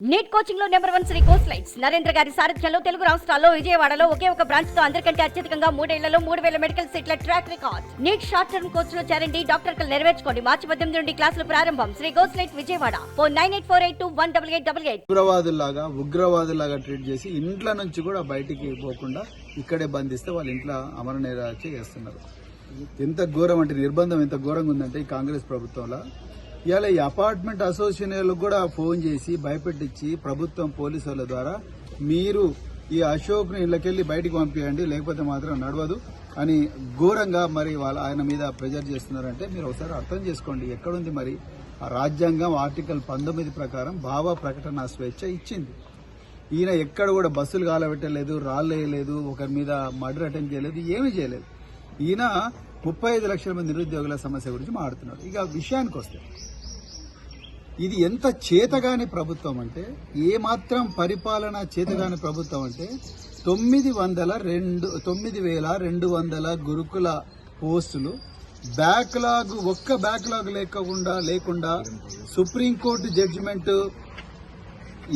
Neat కోచింగ్లో number one Sri course lights Narendra గారి సారథ్యంలో తెలుగు రాష్ట్రాల్లో విజయవాడలో ఒకే ఒక బ్రాంచ్తో అందరికంటే అత్యధికంగా మూడేళ్ళలో మూడు వేల మెడికల్ సీట్ల track record NEET short term కోర్స్లో చేరండి డాక్టర్ కలు నెరవేర్చుకోండి. మార్చి పద్దెనిమిది నుండి క్లాసులు ప్రారంభం. Sri course light Vijayawada. Four nine eight four eight two one double eight double eight. ఉగ్రవాదులాగా ఉగ్రవాదులాగా ట్రీట్ చేసి ఇంట్లో నుంచి కూడా బయటికి పోకుండా ఇక్కడే బంధిస్తే వాళ్ళ ఇంట్లో అమర నేరాచి చేస్తున్నారు ఎంత ఘోరం అంటే నిర్బంధం ఎంత ఘోరంగా ఉందంటే ఈ కాంగ్రెస్ ప్రభుత్వంలో ఇవాళ ఈ అపార్ట్మెంట్ అసోసియేషన్లకు కూడా ఫోన్ చేసి భయపెట్టించి ప్రభుత్వం పోలీసుల ద్వారా మీరు ఈ అశోక్ని ఇళ్ళకెళ్ళి బయటికి పంపించండి లేకపోతే మాత్రం నడవదు అని ఘోరంగా మరి వాళ్ళ ఆయన మీద ప్రెజర్ చేస్తున్నారంటే మీరు ఒకసారి అర్థం చేసుకోండి ఎక్కడుంది మరి? ఆ రాజ్యాంగం ఆర్టికల్ పంతొమ్మిది ప్రకారం భావ ప్రకటన స్వేచ్ఛ ఇచ్చింది. ఈయన ఎక్కడ కూడా బస్సులు కాలబెట్టలేదు రాళ్ళు వేయలేదు ఒకరి మీద మర్డర్ అటెంప్ట్ చేయలేదు ఏమీ చేయలేదు. ఈయన ముప్పై ఐదు లక్షల మంది నిరుద్యోగుల సమస్య గురించి మాట్లాడుతున్నాడు. ఇక విషయానికి వస్తే ఇది ఎంత చేతగాని ప్రభుత్వం అంటే ఏ మాత్రం పరిపాలన చేతగాని ప్రభుత్వం అంటే తొమ్మిది వందల రెండు తొమ్మిది వేల రెండు వందల గురుకుల పోస్టులు బ్యాక్లాగ్ ఒక్క బ్యాక్లాగ్ లేకుండా లేకుండా సుప్రీంకోర్టు జడ్జిమెంట్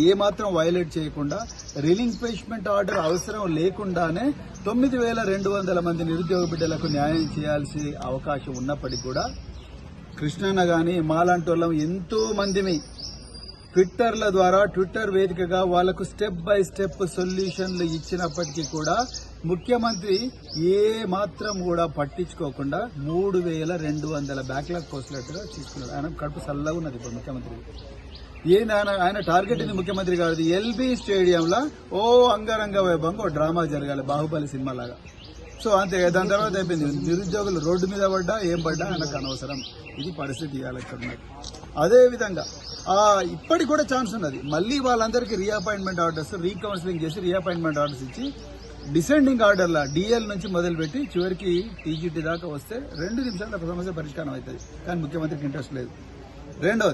ఏమాత్రం వైలేట్ చేయకుండా రిలింక్విష్మెంట్ ఆర్డర్ అవసరం లేకుండానే తొమ్మిది వేల రెండు వందల మంది నిరుద్యోగ బిడ్డలకు న్యాయం చేయాల్సి అవకాశం ఉన్నప్పటికీ కూడా కృష్ణన్న గాని మాలాంటి వాళ్ళం ఎంతో మందిమి. ట్విట్టర్ల ద్వారా ట్విట్టర్ వేదికగా వాళ్ళకు స్టెప్ బై స్టెప్ సొల్యూషన్లు ఇచ్చినప్పటికీ కూడా ముఖ్యమంత్రి ఏ మాత్రం కూడా పట్టించుకోకుండా మూడు వేల రెండు వందల బ్యాక్లాగ్ పోస్టులట్టుగా తీసుకున్నాడు ఆయన కడుపు చల్లగా ఉన్నది ఇప్పుడు ముఖ్యమంత్రి. ఏం ఆయన ఆయన టార్గెట్ ఇది ముఖ్యమంత్రి గారిది? ఎల్బీ స్టేడియంలో ఓ అంగరంగ వైభవంగా ఓ డ్రామా జరగాలి బాహుబలి సినిమా లాగా సో అంతే దాని తర్వాత అయిపోయింది. నిరుద్యోగులు రోడ్డు మీద పడ్డా ఏం పడ్డా ఆయనకు అనవసరం. ఇది పరిస్థితి ఇవాళ ఇక్కడ ఉన్నది అదే విధంగా ఆ ఇప్పటికి కూడా ఛాన్స్ ఉన్నది. మళ్ళీ వాళ్ళందరికీ రీఅపాయింట్మెంట్ ఆర్డర్స్ రీకౌన్సిలింగ్ చేసి రీఅపాయింట్మెంట్ ఆర్డర్స్ ఇచ్చి డిసెండింగ్ ఆర్డర్ల డిఎల్ నుంచి మొదలుపెట్టి చివరికి టీజీటీ దాకా వస్తే రెండు నిమిషాల సమస్య పరిష్కారం అవుతుంది. కానీ ముఖ్యమంత్రికి ఇంట్రెస్ట్ లేదు. రెండోది